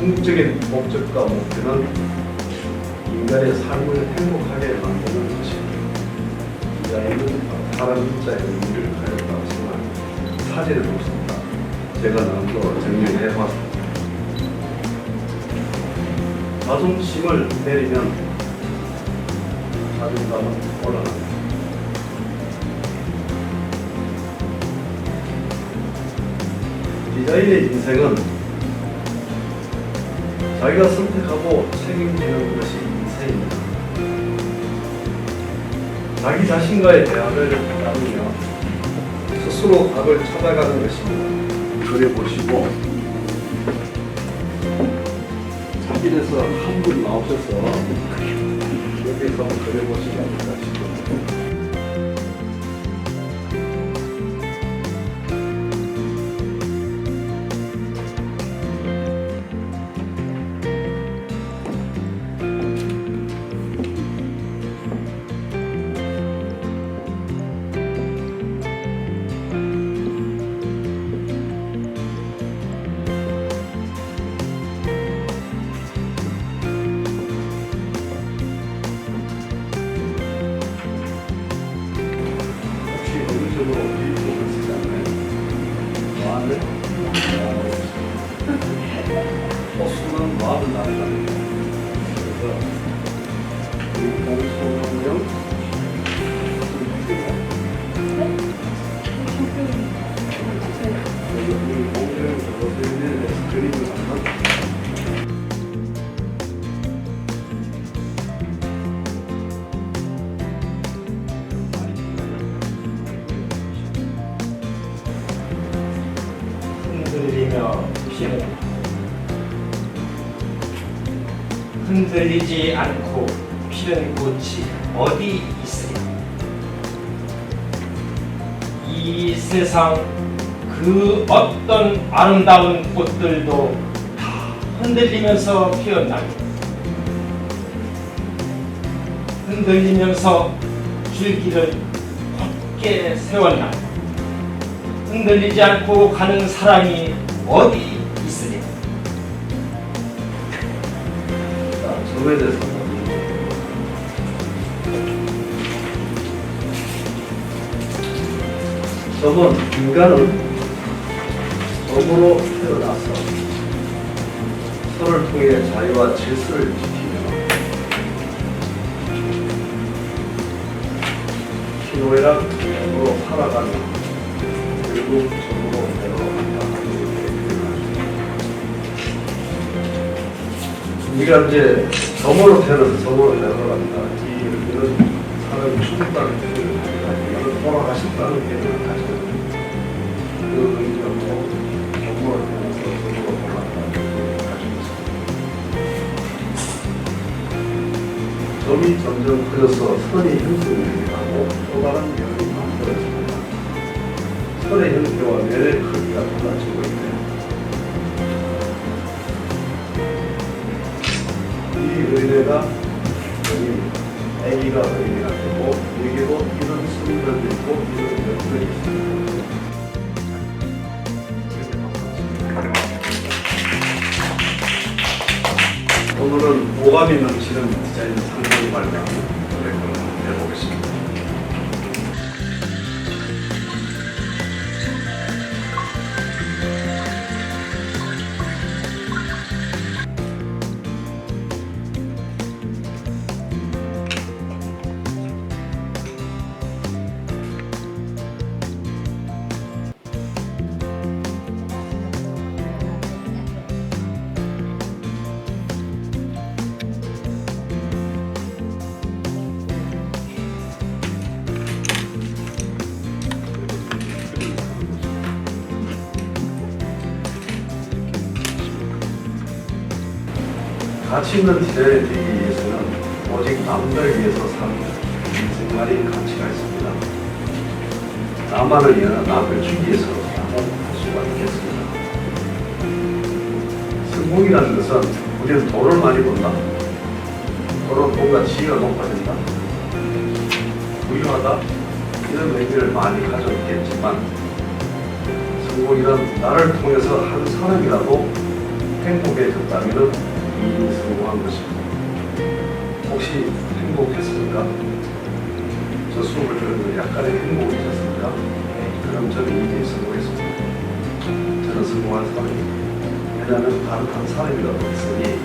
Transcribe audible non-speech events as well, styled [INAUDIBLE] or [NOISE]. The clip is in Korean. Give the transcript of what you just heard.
목적과 목표는 인간의 삶을 행복하게 만드는 것입니다. 이자에는 사람 인자의 의미를 가졌다고 생각합니다. 사진을 보겠습니다. 제가 남도 정리해 봤습니다. 자존심을 내리면 자존감은 올라갑니다. 디자인의 인생은 자기가 선택하고 책임지는 것이 인생입니다. 자기 자신과의 대화를 나누며 스스로 답을 찾아가는 것입니다. 그려보시고 자빈에서 한 분 나오셔서 여기서 한번 그려보시면 어떨까 싶습니다. 혹시 어 [LAUGHS] 흔들리지 않고 피는 꽃이 어디 있으랴 이 세상 그 어떤 아름다운 꽃들도 다 흔들리면서 피었나니 흔들리면서 줄기를 곧게 세웠나니. 흔들리지 않고 가는 사랑이 어디 한번 점은 인간은 점으로 태어나서 서를 통해 자유와 질서를 지키며 희노애락 점으로 살아가는 결국 점으로 내려 우리가 이제 점으로 태어나서 점으로 내려간다. 이 의미는 사람이 죽었다는 개념을 그 돌아간다는 뜻을 가지고 있습니다. 점이 점점 커져서 선이 형성이 하고 또 다른 면이 만들어집니다. 선의 형태와 면의 크기가 달라지고 있네 오늘은 오감이 넘치는 디자인 상상이 발명한 가치 있는 디자인을 되기 위해서는 오직 남들 위해서 사는 인생만이 가치가 있습니다. 나만을 위한 남을 주기 위해서 할 수가 있겠습니다. 성공이라는 것은 우리는 돈을 많이 번다. 돈은 뭔가 지위가 높아진다. 부유하다. 이런 의미를 많이 가지고 있겠지만 성공이란 나를 통해서 한 사람이라도 행복해졌다면 이미 성공한 것입니다. 혹시 행복했습니까? 저 수업을 들으면 약간의 행복이 있었습니까? 그럼 저는 이미 성공했습니다. 저는 성공한 사람입니다. 왜냐하면 다른 한 사람이라고 했으니